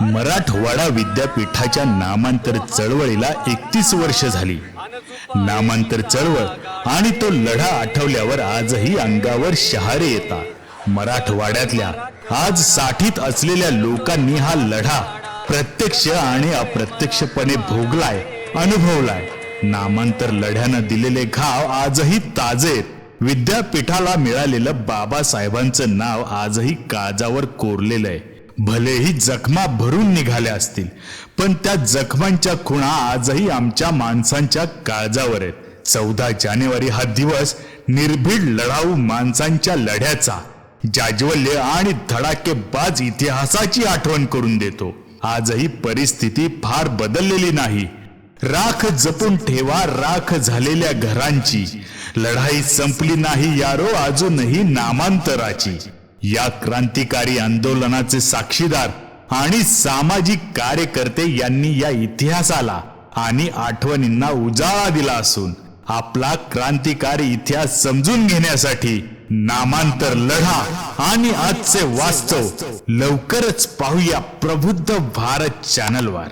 मराठवाडा विद्यापीठाच्या नामांतर चळवळीला एकतीस वर्ष झाली. नामांतर चळवळ आणि तो लढा आठवल्यावर आजही अंगावर शहारे येतात. मराठवाड्यातल्या आज साठीत असलेल्या लोकांनी हा लढा प्रत्यक्ष आणि अप्रत्यक्षपणे भोगलाय अनुभवलाय. नामांतर लढ्यानं दिलेले घाव आजही ताजेत विद्यापीठाला मिळालेलं बाबासाहेबांचं नाव आजही काजावर कोरलेलं आहे. भलेही जखमा भरून निघाल्या असतील पण त्या जखमांच्या खुणा आजही आमच्या माणसांच्या काळजावर आहेत. चौदा जानेवारी हा दिवस निर्भीड लढाऊ माणसांच्या लढ्याचा जाज्वल्य आणि धडाकेबाज इतिहासाची आठवण करून देतो. आजही परिस्थिती फार बदललेली नाही. राख जपून ठेवा राख झालेल्या घरांची. लढाई संपली नाही यारो अजूनही नामांतराची. या क्रांतिकारी आंदोलनाचे साक्षीदार आणि सामाजिक कार्यकर्ते यांनी या इतिहासाला आणि आठवणींना उजाळा दिला असून आपला क्रांतिकारी इतिहास समजून घेण्यासाठी नामांतर लढा आणि आजचे वास्तव लवकरच पाहूया प्रबुद्ध भारत चॅनलवर.